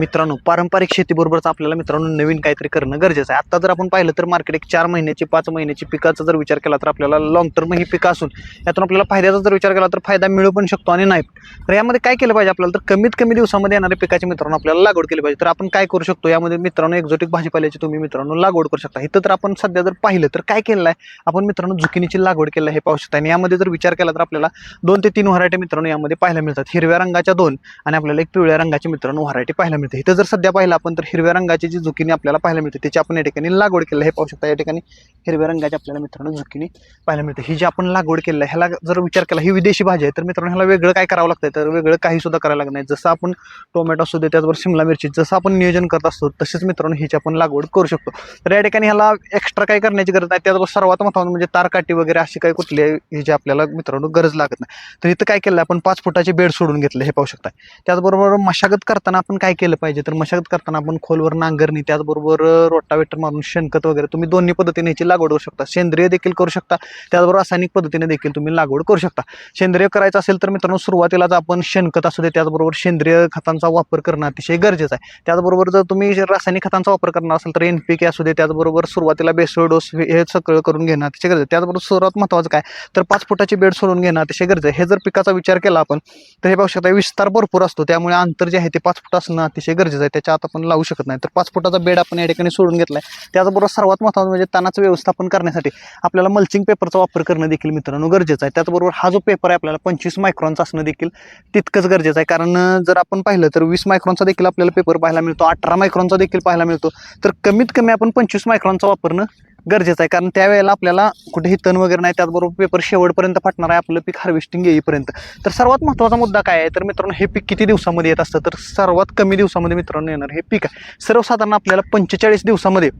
मित्रांनो पारंपरिक शेतीबरोबरच आपल्याला मित्रांनो नवीन काहीतरी करणं गरजेचं आहे. आता जर आपण पाहिलं तर मार्केट एक चार महिन्याची पाच महिन्याची पिकाचा जर विचार केला तर आपल्याला लॉंग टर्म ही पिकं असून यातून आपल्याला फायद्याचा जर विचार केला तर फायदा मिळू पण शकतो आणि नाही तर यामध्ये काय केलं पाहिजे आपल्याला? तर कमीत कमी दिवसामध्ये येणाऱ्या पिकाची मित्रांनो आपल्याला लागवड केली पाहिजे. तर आपण काय करू शकतो? यामध्ये मित्रांनो एक्झोटिक भाजीपाल्याची तुम्ही मित्रांनो लागवड करू शकता. इथं तर आपण सध्या जर पाहिलं तर काय केलं आहे? आपण मित्रांनो झुकिनीची लागवड केलं आहे हे पाहू शकता. आणि यामध्ये जर विचार केला तर आपल्याला दोन ते तीन व्हरायटी मित्रांनो यामध्ये पाहायला मिळतात. हिरव्या रंगाच्या दोन आणि आपल्याला एक पिवळ्या रंगाची मित्रांनो व्हरायटी पाहायला मिळतात. मिळते. इथं जर सध्या पाहिलं आपण तर हिरव्या रंगाची जी झुकिनी आपल्याला पाहायला मिळते त्याची आपण या ठिकाणी लागवड केलं हे पाहू शकता या ठिकाणी हिरव्या रंगाची आपल्याला मित्रांनो झुकिनी पाहायला मिळते. ही जी आपण लागवड केलेलं आहे ह्याला जर विचार केला ही विदेशी भाजी आहे तर मित्रांनो ह्याला वेगळं काय करावं लागतं तर वेगळं काही सुद्धा करायला लागत नाही. जसं आपण टोमॅटो असू दे त्याचबरोबर शिमला मिरची जसं आपण नियोजन करत असतो तसेच मित्रांनो ह्याची आपण लागवड करू शकतो. तर या ठिकाणी ह्याला एक्स्ट्रा काही करण्याची गरज नाही. त्याचबरोबर सर्वात महत्त्वाचं म्हणजे तारकाटी वगैरे अशी काही कुठली ह्याची आपल्याला मित्रांनो गरज लागत नाही. तर इथं काय केलं आपण पाच फुटाचे बेड सोडून घेतले हे पाहू शकता. त्याचबरोबर मशागत करताना आपण काय केलं पाहिजे. तर मशागत करताना आपण खोलवर नांगरणी त्याचबरोबर रोटावेटर मारून शेणखत वगैरे तुम्ही दोन्ही पद्धतीने याची लागवड करू शकता. सेंद्रिय देखील करू शकता. त्याचबरोबर रासायनिक पद्धतीने देखील तुम्ही लागवड करू शकता. सेंद्रिय करायचं असेल तर मित्रांनो सुरुवातीलाच आपण शेणखत असू दे त्याचबरोबर सेंद्रिय खतांचा वापर करणं अतिशय गरजेचं आहे. त्याचबरोबर जर तुम्ही रासायनिक खतांचा वापर करणार असेल तर एन पी के असू दे त्याचबरोबर सुरुवातीला बेसळ डोस हे सगळं करून घेणं अतिशय गरजेचं त्याचबरोबर सर्वात महत्त्वाचं काय? तर पाच फुटाची बेड सोडून घेणं अतिशय गरजेचं आहे. हे जर पिकाचा विचार केला आपण तर हे पाहू शकता विस्तार भरपूर असतो. त्यामुळे अंतर जे आहे ते पाच फूट असणं अतिशय गरजेचं आहे. त्याच्या आत आपण लावू शकत नाही. तर पाच फुटाचा बेड आपण या ठिकाणी सोडून घेतला आहे त्याचबरोबर सर्वात महत्त्वाचं म्हणजे तणाचं व्यवस्थापन करण्यासाठी आपल्याला मल्चिंग पेपरचा वापर करणं देखील मित्रांनो गरजेचं आहे. त्याचबरोबर हा जो पेपर आहे आपल्याला पंचवीस मायक्रॉनचा असणं देखील तितकंच गरजेचं आहे. कारण जर आपण पाहिलं तर वीस मायक्रॉनचा देखील आपल्याला पेपर पाहायला मिळतो. अठरा मायक्रॉनचा देखील पाहायला मिळतो. तर कमीत कमी आपण पंचवीस मायक्रॉनचा वापरणं गरजेचं आहे. कारण त्यावेळेला आपल्याला कुठेही तण वगैरे नाही त्याचबरोबर पेपर शेवटपर्यंत फाटणार आहे आपलं पीक हार्वेस्टिंग येईपर्यंत. तर सर्वात महत्त्वाचा मुद्दा काय आहे? तर मित्रांनो हे पीक किती दिवसामध्ये येत असतं? तर सर्वात कमी दिवसामध्ये मित्रांनो येणार हे पीक आहे. सर्वसाधारण आपल्याला पंचेचाळीस दिवसामध्ये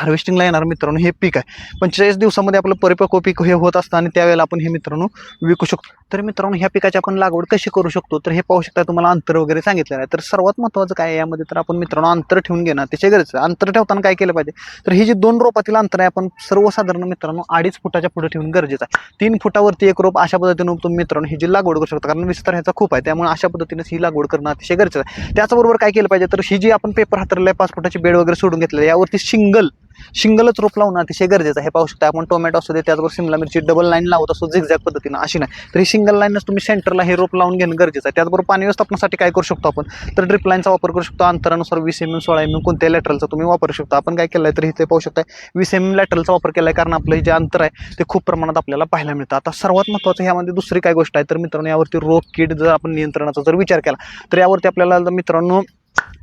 हार्वेस्टिंगला येणार मित्रांनो हे पीक आहे. पंचेचाळीस दिवसामध्ये आपलं परिपक्व पीक हे होत असतं आणि त्यावेळेला आपण हे मित्रांनो विकू शकतो. तर मित्रांनो ह्या पिकाची आपण लागवड कशी करू शकतो? तर हे पाहू शकता तुम्हाला अंतर वगैरे सांगितलेलं आहे. तर सर्वात महत्त्वाचं काय यामध्ये तर आपण मित्रांनो अंतर ठेवून घेणं त्याच्या गरजेचं आहे. अंतर ठेवताना काय केलं पाहिजे? तर ही जी दोन रोपातील अंतर आहे आपण सर्वसाधारण मित्रांनो अडीच फुटाच्या पुढे ठेवून गरजेचं आहे. तीन फुटावरती एक रोप अशा पद्धतीने तुम्ही मित्रांनो ही जी लागवड करू शकता कारण विस्तार ह्याचा खूप आहे. त्यामुळे अशा पद्धतीनेच ही लागवड करणं अतिशय गरजेचं आहे. त्याचबरोबर काय केलं पाहिजे? तर ही जी आपण पेपर हातरलेला आहे पाच फुटाची बेड वगैरे सोडून घेतलेलं आहे यावरती सिंगल शिंगलच रोप लावणं अतिशय गरजेचं आहे. हे पाहू शकता आपण टोमॅटो असू दे त्याचबरोबर शिमला मिरची डबल लाईन लावत असतो झिगझॅग पद्धतीनं. अशी नाही. तर ही सिंगल लाईनच तुम्ही सेंटरला हे रोप लावून घेणं गरजेचं आहे. त्याचबरोबर पाणी व्यवस्थापनासाठी काय करू शकतो आपण? तर ड्रिप लाईनचा वापर करू शकतो. अंतरानुसार वीस एम एम सोळा एम एम कोणत्याही लॅटरलचा तुम्ही वापरू शकता. आपण काय केलं आहे तर इथे पाहू शकता वीस एम एम लॅटरलचा वापर केला आहे कारण आपलं हे जे अंतर आहे ते खूप प्रमाणात आपल्याला पाहायला मिळतं. आता सर्वात महत्त्वाचं ह्यामध्ये दुसरी काय गोष्ट आहे तर मित्रांनो यावरती रोग कीड जर आपण नियंत्रणाचा जर विचार केला तर यावरती आपल्याला मित्रांनो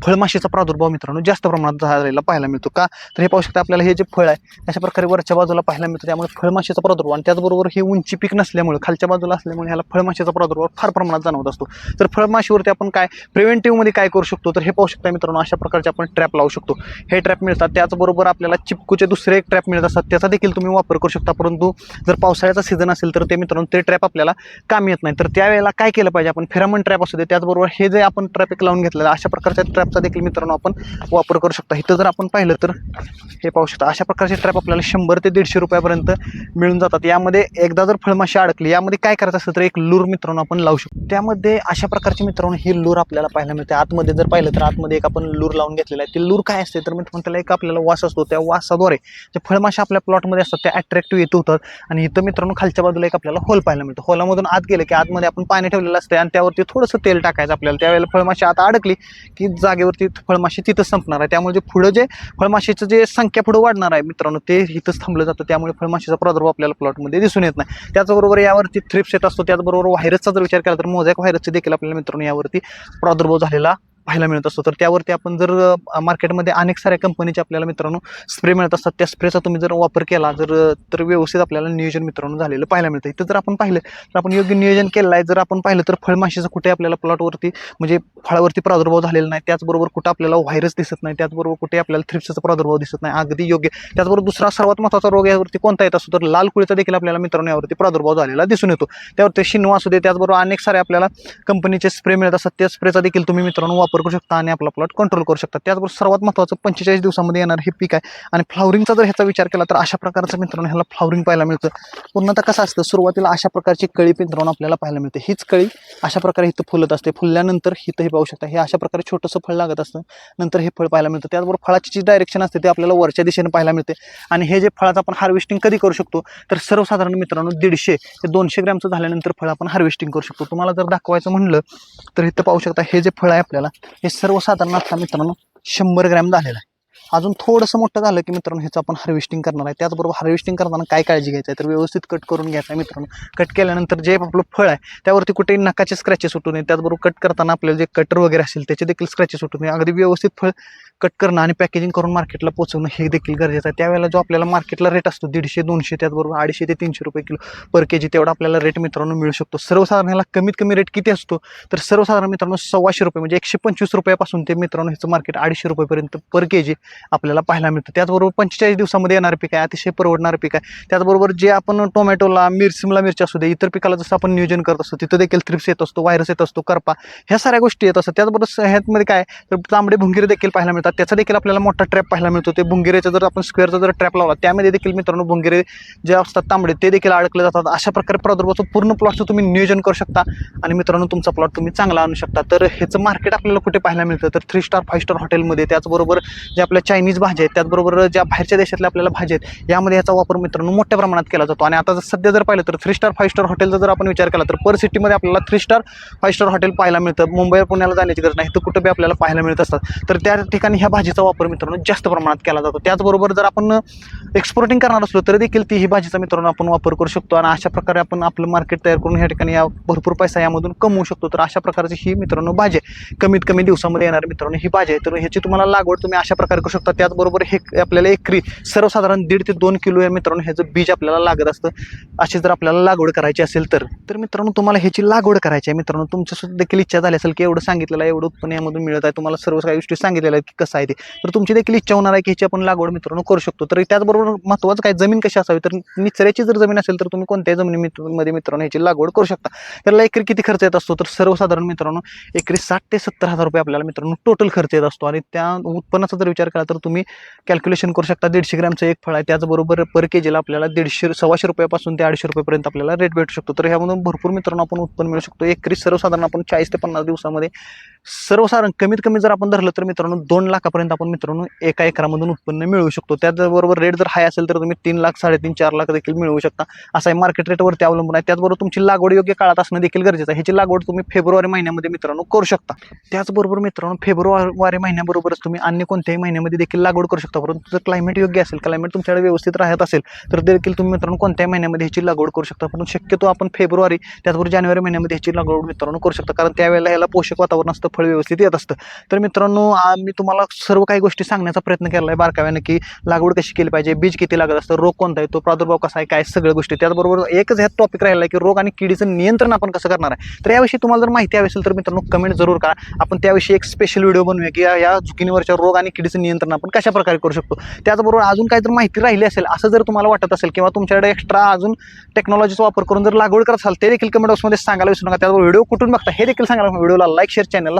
फळमाशीचा प्रादुर्भाव मित्रांनो जास्त प्रमाणात झालेला पाहायला मिळतो. का? तर हे पाहू शकता आपल्याला हे जे फळ आहे अशा प्रकारे वरच्या बाजूला पाहायला मिळतो. त्यामुळे फळमाशीचा प्रादुर्भाव आणि त्याचबरोबर हे उंची पीक नसल्यामुळे खालच्या बाजूला असल्यामुळे ह्याला फळमाशीचा प्रादुर्भाव फार प्रमाणात जाणवत असतो. तर फळमाशीवरती आपण काय प्रिव्हेंटिव्हमध्ये काय करू शकतो? तर हे पाहू शकता मित्रांनो अशा प्रकारचे आपण ट्रॅप लावू शकतो. हे ट्रॅप मिळतात. त्याचबरोबर आपल्याला चिपकूचे दुसरे एक ट्रॅप मिळत असतात. त्याचा देखील तुम्ही वापर करू शकता. परंतु जर पावसाळ्याचा सीझन असेल तर ते मित्रांनो ते ट्रॅप आपल्याला काम येत नाही. तर त्यावेळेला काय केलं पाहिजे आपण? फेरामन ट्रॅप असू दे. त्याचबरोबर हे जे आपण ट्रॅप एक लावून घेतलेलं अशा प्रकारच्या ट्रॅपचा देखील मित्रांनो आपण वापर करू शकता. इथं जर आपण पाहिलं तर हे पाहू शकता. अशा प्रकारचे ट्रॅप आपल्याला शंभर ते दीडशे रुपयापर्यंत मिळून जातात. यामध्ये एकदा जर फळमाशी अडकली यामध्ये काय करायचं असेल तर एक लूर मित्रांनो आपण लावू शकतो. त्यामध्ये अशा प्रकारचे मित्रांनो ही लूर आपल्याला पाहायला मिळते. आतमध्ये जर पाहिलं तर आतमध्ये एक आपण लूर लावून घेतलेला आहे. ते लूर काय असते तर मित्रांनो त्याला एक आपल्याला वास असतो. त्या वासाद्वारे जे फळमाशा आपल्या प्लॉटमध्ये असतात त्या अट्रॅक्टिव्ह येत होतात. आणि इथं मित्रांनो खालच्या बाजूला एक आपल्याला होल पाहायला मिळतो. होलामधून आत गेलं की आतमध्ये आपण पाणी ठेवलेलं असतं आणि त्यावरती थोडंसं तेल टाकायचं आपल्याला. त्यावेळेला फळमाशी आता अडकली की जागेवरती फळमाशी तिथंच संपणार आहे. त्यामुळे जे पुढं जे फळमाशीचं जे संख्या पुढं वाढणार आहे मित्रांनो ते इथंच थांबलं जातं. त्यामुळे फळमाशीचा प्रादुर्भाव आपल्याला प्लॉटमध्ये दिसून येत नाही. त्याचबरोबर यावरती थ्रिप्स येत असतो. त्याचबरोबर व्हायरसचा जर विचार केला तर मोझॅक व्हायरसचे देखील आपल्याला मित्रांनो यावरती प्रादुर्भाव झालेला पाहायला मिळत असतो. तर त्यावरती आपण जर मार्केटमध्ये अनेक साऱ्या कंपनीचे आपल्याला मित्रांनो स्प्रे मिळत असतात. त्या स्प्रेचा तुम्ही जर वापर केला जर तर व्यवस्थित आपल्याला नियोजन मित्रांनो झालेलं पाहायला मिळतं. इथं जर आपण पाहिलं तर आपण योग्य नियोजन केलं आहे. जर आपण पाहिलं तर फळमाशीचं कुठे आपल्याला प्लॉटवरती म्हणजे फळावरती प्रादुर्भाव झालेला नाही. त्याचबरोबर कुठं आपल्याला व्हायरस दिसत नाही. त्याचबरोबर कुठे आपल्याला थ्रिप्सचा प्रादुर्भाव दिसत नाही. अगदी योग्य. त्याचबरोबर दुसरा सर्वात महत्त्वाचा रोग यावरती कोणता येत असतो तर लाल कुळीचा देखील आपल्याला मित्रांनो यावरती प्रादुर्भाव झालेला दिसून येतो. त्यावरती शिनवा असू दे त्याचबरोबर अनेक सारे आपल्याला कंपनीचे स्प्रे मिळत असतात. त्या स्प्रेचा देखील तुम्ही मित्रांनो वापर वापर करू शकता आणि आपला प्लॉट कंट्रोल करू शकता. त्याचबरोबर सर्वात महत्त्वाचं पंचेचाळीस दिवसामध्ये येणार हे पीक आहे. आणि फ्लावरिंगचा जर ह्याचा विचार केला तर अशा प्रकारचं मित्रांनो ह्याला फ्लावरिंग पाहायला मिळतं. पूर्णतः कसं असतं सुरुवातीला अशा प्रकारची कळी मित्रांनो आपल्याला पाहायला मिळते. हीच कळी अशा प्रकारे इथं फुलत असते. फुलल्यानंतर इथं हे पाहू शकता. हे अशा प्रकारे छोटंसं फळ लागत असतं. नंतर हे फळ पाहायला मिळतं. त्याचबरोबर फळाची जी डायरेक्शन असते ते आपल्याला वरच्या दिशेने पाहायला मिळते. आणि हे जे फळाचं आपण हार्वेस्टिंग कधी करू शकतो? तर सर्वसाधारण मित्रांनो दीडशे ते दोनशे ग्रॅमचं झाल्यानंतर फळ आपण हार्वेस्टिंग करू शकतो. तुम्हाला जर दाखवायचं म्हणलं तर इथं पाहू शकता हे जे फळ आहे आपल्याला हे सर्वसाधारण आता मित्रांनो शंभर ग्रॅम झालेलं आहे. अजून थोडंसं मोठं झालं की मित्रांनो ह्याचं आपण हार्वेस्टिंग करणार आहे. त्याचबरोबर हार्वेस्टिंग करताना काय काळजी घ्यायचं आहे? तर व्यवस्थित कट करून घ्यायचं आहे मित्रांनो. कट केल्यानंतर जे आपलं फळ आहे त्यावरती कुठेही नकाचे स्क्रॅचेस सुटू नये. त्याचबरोबर कट करताना आपल्याला जे कटर वगैरे असेल त्याचे देखील स्क्रॅचेस सुटू नये. अगदी व्यवस्थित फळ कट करणं आणि पॅकेजिंग करून मार्केटला पोहोचवणं हे देखील गरजेचं आहे. त्यावेळेला जो आपल्याला मार्केटला रेट असतो दीडशे दोनशे त्याचबरोबर अडीचशे ते तीनशे रुपये किलो पर के जी तेवढा आपल्याला रेट मित्रांनो मिळू शकतो. सर्वसाधारण ह्याला कमीत कमी रेट किती असतो? तर सर्वसाधारण मित्रांनो सव्वाशे रुपये म्हणजे एकशे पंचवीस रुपयापासून ते मित्रांनो ह्याचं मार्केट अडीचशे रुपयेपर्यंत पर के जी आपल्याला पाहायला मिळतं. त्याचबरोबर पंचेचाळीस दिवसामध्ये येणारं पीक आहे अतिशय परवडणारं पीक आहे. त्याचबरोबर जे आपण टोमॅटोला मिर सिमला मिरची असू दे इतर पिकाला जसं आपण नियोजन करत असतो तिथं देखील थ्रिप्स येत असतो व्हायरस येत असतो करपा ह्या साऱ्या गोष्टी येत असतात. त्याचबरोबर ह्यातमध्ये काय तर तांबडे भुंगिरे देखील पाहायला मिळतात. त्याचा देखील आपल्याला मोठा ट्रॅप पाहायला मिळतो. ते भुंगिरेचा जर आपण स्क्वेअरचा जर ट्रॅप लावला त्यामध्ये देखील मित्रांनो भुंगिरे जे असतात तांबडे ते देखील अडकले जातात. अशा प्रकारे प्रादुर्भावाचं पूर्ण प्लॉटचं तुम्ही नियोजन करू शकता आणि मित्रांनो तुमचा प्लॉट तुम्ही चांगला आणू शकता. तर ह्याचं मार्केट आपल्याला कुठे पाहायला मिळतं? तर थ्री स्टार फाय स्टार हॉटेलमध्ये त्याचबरोबर जे आपल्या चायनीज भाज्या आहेत त्याचबरोबर ज्या बाहेरच्या देशातल्या आपल्याला भाज्या आहेत यामध्ये याचा वापर मित्रांनो मोठ्या प्रमाणात केला जातो. आणि आता जर सध्या जर पाहिलं तर थ्री स्टार फाईव्ह स्टार हॉटेलचा जर आपण विचार केला तर पर सिटीमध्ये आपल्याला three star five star hotel पाहायला मिळतं. मुंबई पुण्याला जाण्याची गरज नाही तर कुठं बी आपल्याला पाहायला मिळत असतात. तर त्या ठिकाणी ह्या भाजीचा वापर मित्रांनो जास्त प्रमाणात केला जातो. त्याचबरोबर जर आपण एक्सपोर्टिंग करणार असलो तरी देखील ती ही भाजीचा मित्रांनो आपण वापर करू शकतो. आणि अशा प्रकारे आपण आपलं मार्केट तयार करून ह्या ठिकाणी या भरपूर पैसा यामधून कमवू शकतो. तर अशा प्रकारची ही मित्रांनो भाजी आहे. कमीत कमी दिवसामध्ये येणारी मित्रांनो ही भाजी आहे. तर ह्याची तुम्हाला लागवड तुम्ही अशा प्रकारे करू शकतो त्याचबरोबर हे आपल्याला एकरी सर्वसाधारण दीड ते दोन किलो या मित्रांनो ह्याचं बीज आपल्याला लागत असतं अशी जर आपल्याला लागवड करायची असेल तर तर मित्रांनो तुम्हाला ह्याची लागवड करायची आहे. मित्रांनो तुमची सुद्धा देखील इच्छा झाली असेल की एवढं सांगितलेलं आहे एवढं उत्पन्न यामधून मिळत आहे. तुम्हाला सर्व काही गोष्टी सांगितलेल्या आहेत की कसं आहे ते. तर तुमची देखील इच्छा होणार आहे की ह्याची आपण लागवड मित्रांनो करू शकतो. तर त्याचबरोबर महत्त्वाचं काय जमीन कशी असावी? तर निचऱ्याची जर जमीन असेल तर तुम्ही कोणत्याही जमिनीमध्ये मित्रांनो ह्याची लागवड करू शकता. त्याला एकरी किती खर्च येत असतो? तर सर्वसाधारण मित्रांनो एकरी साठ ते सत्तर हजार रुपये आपल्याला मित्रांनो टोटल खर्च येत असतो. आणि त्या उत्पन्नाचा जर विचार केला तर तुम्ही कॅल्क्युलेशन करू शकता. दीडशे ग्रॅमचं एक फळ आहे. त्याचबरोबर पर के जीला आपल्याला दीडशे सव्वाशे रुपयापासून ते अडीचशे रुपयेपर्यंत आपल्याला रेट भेटू शकतो. तर ह्यामधून भरपूर मित्रांनो आपण उत्पन्न मिळू शकतो. एकरी सर्वसाधारण आपण चाळीस ते पन्नास दिवसामध्ये सर्वसाधारण कमीत कमी जर आपण धरलं तर मित्रांनो दोन लाखापर्यंत आपण मित्रांनो एका एकरामधून उत्पन्न मिळवू शकतो. त्याचबरोबर रेट जर हाय असेल तर तुम्ही तीन लाख साडेतीन चार लाख देखील मिळवू शकता. असा आहे मार्केट रेटवरती अवलंबून आहे. त्याचबरोबर तुमची लागवड योग्य काळात असणं देखील गरजेचं आहे. ह्याची लागवड तुम्ही फेब्रुवारी महिन्यामध्ये मित्रांनो करू शकता. त्याचबरोबर मित्रांनो फेब्रुवारी महिन्याबरोबरच तुम्ही अन्य कोणत्याही महिन्यामध्ये देखील लागवड करू शकता. परंतु जर क्लायमेट योग्य असेल क्लायमेट तुमच्याकडे व्यवस्थित राहत असेल तर देखील तुम्ही मित्रांनो कोणत्याही महिन्यामध्ये ह्याची लागवड करू शकता. परंतु शक्यतो आपण फेब्रुवारी त्याचबरोबर जानेवारी महिन्यामध्ये ह्याची लागवड मित्रांनो करू शकता. कारण त्यावेळेला ह्याला पोषक वातावरण असतं. फळ व्यवस्थित येत असतं. तर मित्रांनो आम्ही मी तुम्हाला सर्व काही गोष्टी सांगण्याचा प्रयत्न केला आहे बारकाव्याने की लागवड कशी केली पाहिजे बीज किती लागत असतं रोग कोणता आहे तो प्रादुर्भाव कसा आहे काय सगळ्या गोष्टी. त्याचबरोबर एकच ह्यात टॉपिक राहिला आहे की रोग आणि किडीचं नियंत्रण आपण कसं करणार आहे. तर याविषयी तुम्हाला जर माहिती हवी असेल तर मित्रांनो कमेंट जरूर करा. आपण त्याविषयी एक स्पेशल व्हिडिओ बनवूया की या- या झुकिनीवरच्या रोग आणि किडीचं नियंत्रण आपण कशा प्रकारे करू शकतो. त्याचबरोबर अजून काही जर माहिती राहिली असेल असं जर तुम्हाला वाटत असेल किंवा तुमच्याकडे एक्स्ट्रा अजून टेक्नॉलॉजीचा वापर करून जर लागवड करत असाल ते देखील कमेंट बॉक्समध्ये सांगायला विसरू नका. त्याचबरोबर व्हिडिओ कुठून बघता हे देखील सांगायला व्हिडिओला लाईक शेअर चॅनलला